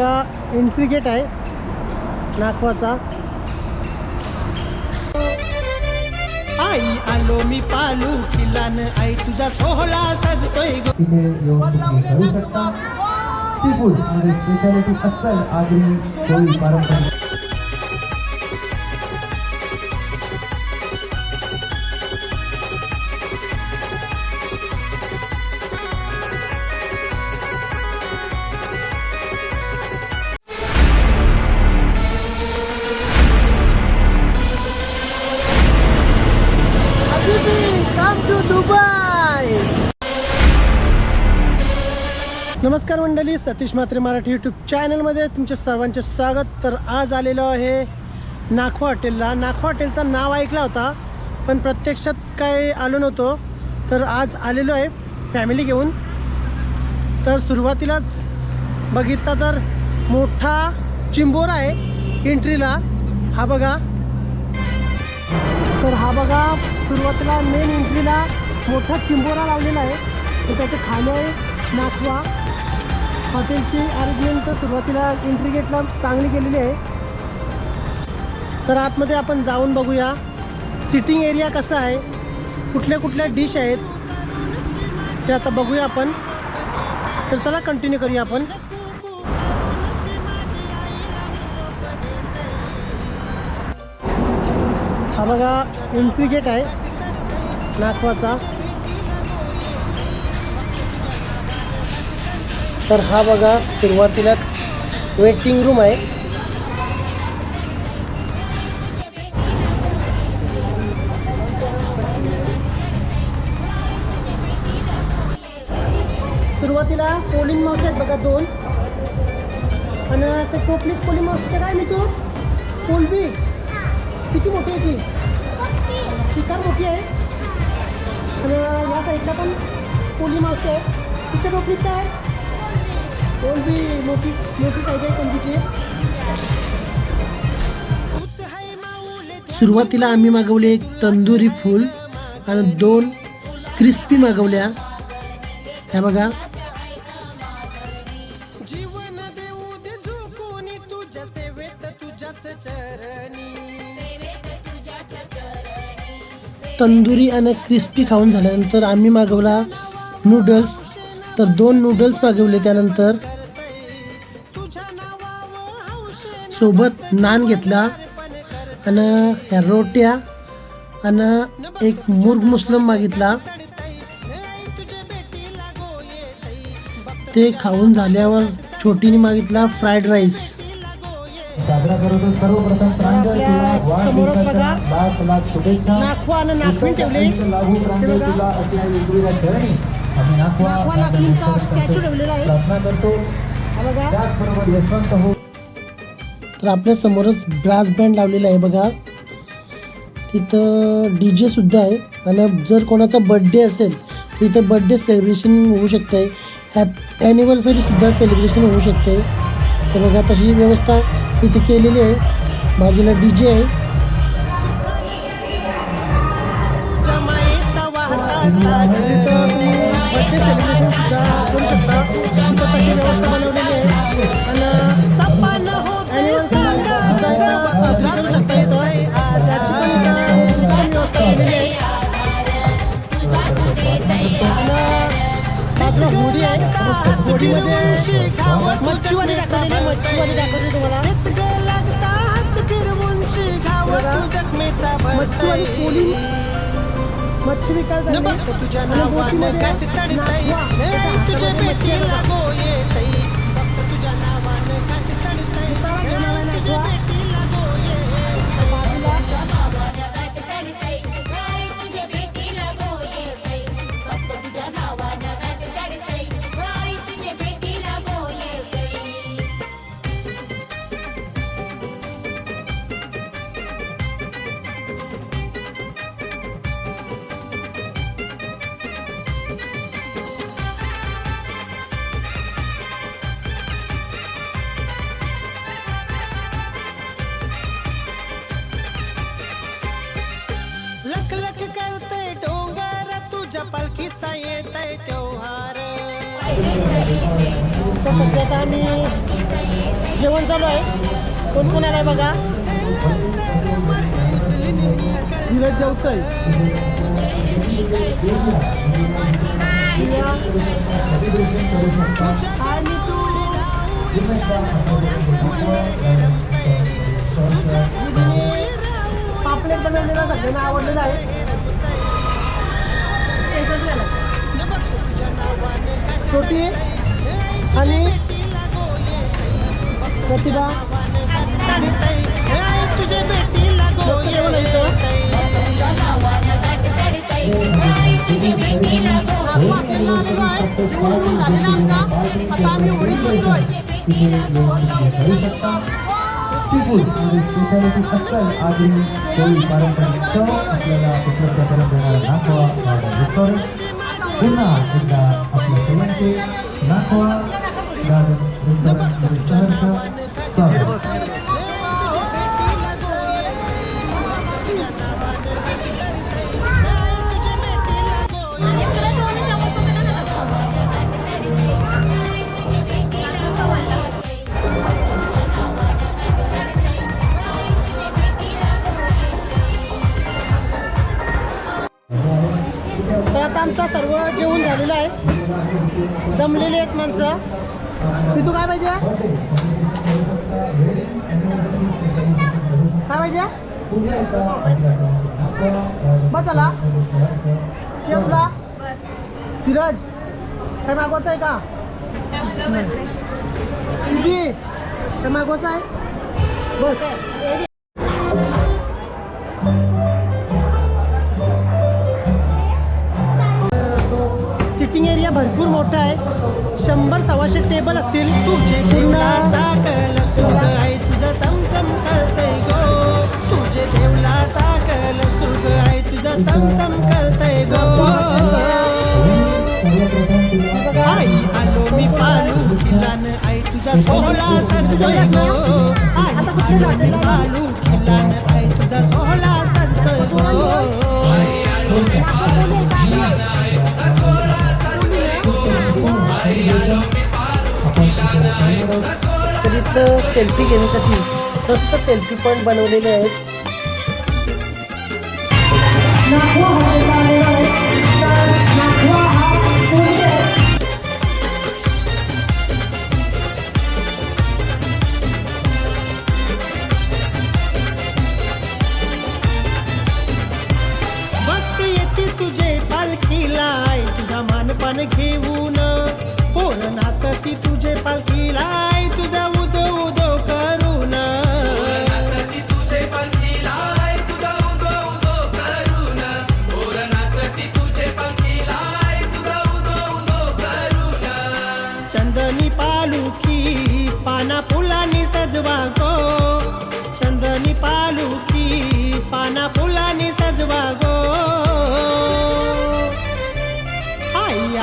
Entry gate आहे. नागवाचा आई आलो मी पालू किल्लान आई तुझा सोहळा सजतोय अस्सल आगरी पोळी पारंपरिक नमस्कार मंडळी सतीश म्हात्रे मराठी यूट्यूब चॅनलमध्ये तुमच्या सर्वांचे स्वागत. तर आज आलेलो आहे नाखवा हॉटेलला. नाखवा हॉटेलचं नाव ऐकला होता पण प्रत्यक्षात काय आलो नव्हतो. तर आज आलेलो आहे फॅमिली घेऊन. तर सुरुवातीलाच बघितला तर मोठा चिंबोर आहे एंट्रीला हा बघा. तर हा बघा सुरुवातीला मेन एंट्रीला मोठा चिंबोरा लावलेला आहे. तर त्याचे खाणे आहे नाखवा. हॉटेलची अरेंजमेंट सुरुवातीला एंट्री गेटला चांगली केलेली आहे. तर आतमध्ये आपण जाऊन बघूया सिटिंग एरिया कसा आहे कुठल्या कुठल्या डिश आहेत ते आता बघूया आपण. तर चला कंटिन्यू करूया आपण. हा बघा एंट्री गेट आहे नागवाचा तर हा बघा सुरुवातीलाच वेटिंग रूम आहे. सुरुवातीला पोलिंग माउस आहेत बघा दोन. आणि ते टोपलीत पोलिंग माउसचे काय मी तू कोलबी किती मोठी आहे ती? शिकार मोठी आहे. आणि या साईडला पण पोलिंग मावशी आहे तिच्या टोपलीत काय? कोलबी मोठी मोठी साईज आहे? कोलबीची सुरुवातीला आम्ही मागवले एक तंदुरी फूल आणि दोन क्रिस्पी मागवल्या. ह्या बघा. तंदुरी आणि क्रिस्पी खाऊन झाल्यानंतर आम्ही मागवला नूडल्स. तर दोन नूडल्स मागवले त्यानंतर. सोबत नान घेतला. आणि ह्या रोट्या आणि एक मुर्ग मुस्लम मागितला. ते खाऊन झाल्यावर छोटीने मागितला फ्राईड राईस साजरा करतो सर्वप्रथम प्रांजळ शुभेच्छा. लागू प्रांजळ. तुला स्टॅच्यू ठेवलेला आहे. करतो. हा बघा. त्याचबरोबर यशवंत हो. तर आपल्या समोरच ब्रास बँड लावलेला आहे बघा. तिथं डी जे सुद्धा आहे. आणि जर कोणाचा बड्डे असेल तर इथं बड्डे सेलिब्रेशन होऊ शकते हॅप ॲनिव्हर्सरीसुद्धा सेलिब्रेशन होऊ शकते तर बघा तशी व्यवस्था इथे केलेली आहे. बाजूला डी जे आहे. तुझ्या मायेचा वाहता सागर बड्डे सेलिब्रेशन सुद्धा करू शकता तिथं तशी व्यवस्था बनवलेली आहे आणि मच्छी विकायला तुझ्या नावानं गाठ चढताई तुझ्या भेटीला. गो तर सध्या आता आम्ही जेवण चालू आहे. कोण कोण आलाय बघा? धीरज जेवतोय पापलेट बनवलेला सगळ्यांना आवडलेला आहे. छोटी आणि प्रतिभा तुझ्या भेटीला लोकं जेवण आहे इथं. आता आम्ही उडीद बनतोय सीफूड म्हणजे स्पेशालिटी अस्सल आगरी कोळी पारंपरिक चव आपल्याला उपलब्ध करून देणारा नाखवा गार्डन रेस्टॉरंट पुन्हा एकदा आपल्या सगळ्यांचे नाखवा आता आमचा सर्व जेवण झालेलं आहे. दमलेले आहेत माणसं. मी तू काय पाहिजे? काय पाहिजे? बस झाला. ये तुला धीरज काय मागवायचं आहे का? किती काय मागवायचं आहे? बस. भरपूर मोठा आहे. शंभर सव्वाशे टेबल असतील. तुझे आहे. तुझं चमचम करतय गो. तुझे देवलाचा कल सुग आहे. तुझं चमचम करतय गो. आई आलो मी पालू खिलान आई तुझा सोहळा सजतोय गो. आई आलो मी पालू खिलान आई तुझा सोहळा सजतोय गो. तर इथं सेल्फी घेण्यासाठी मस्त सेल्फी पॉईंट बनवलेले आहेत.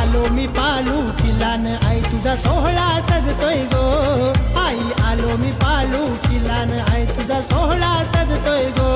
आलो मी पालू किलान आई तुझा सोहळा सजतोय गो. आई आलो मी पालू किलान आई तुझा सोहळा सजतोय गो.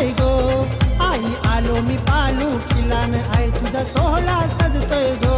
सजतोय गो। आई आलो मी पालू खिलान आई तुझा सोहळा सजतोय गो।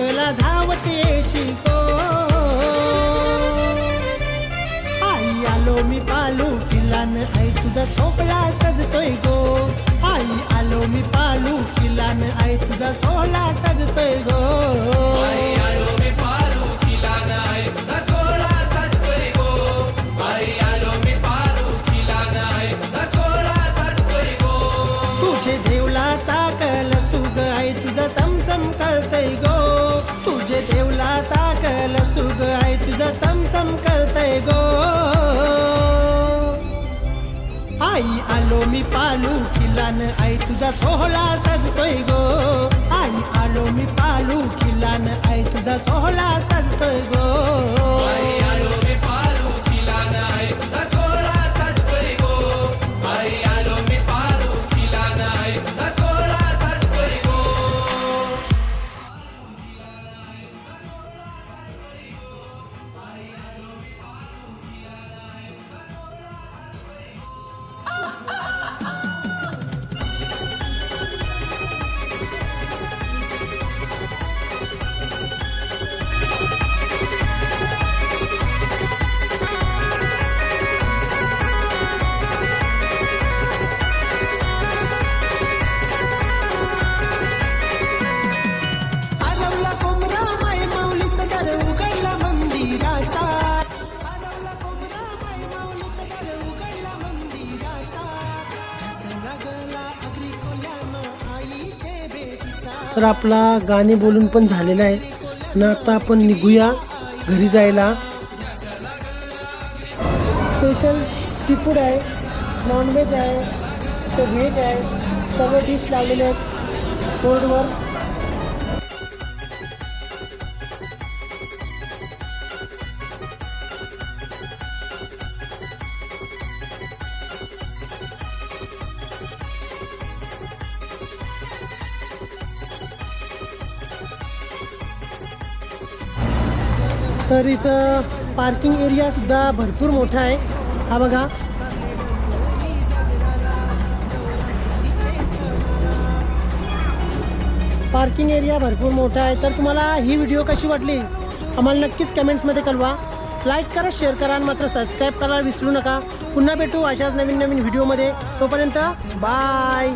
वाटला धावते शिको आई आलो मी पालू किलान आई तुझा सोहळा सजतोय गो. आई आलो मी पालू किलान आई तुझा सोहळा सजतोय गो. आलो मी पालू किल्लान आई तुझा सोहळा सजतोय गो. आई आलो मी पालू किल्लान आई तुझा सोहळा सजतोय गो. तर आपला गाणे बोलून पण झालेला आहे. आणि आता आपण निघूया घरी जायला. स्पेशल सी फूड आहे नॉनव्हेज आहे तर व्हेज आहे. सगळे डिश लावलेले आहेत. बोर्डवर तर इथं पार्किंग एरिया सुद्धा भरपूर मोठा आहे. हा बघा. पार्किंग एरिया भरपूर मोठा आहे. तर तुम्हाला ही व्हिडिओ कशी वाटली? आम्हाला नक्कीच कमेंट्समध्ये कळवा. लाईक करा शेअर करा आणि मात्र सबस्क्राईब करायला विसरू नका. पुन्हा भेटू अशाच नवीन नवीन व्हिडिओमध्ये. तोपर्यंत बाय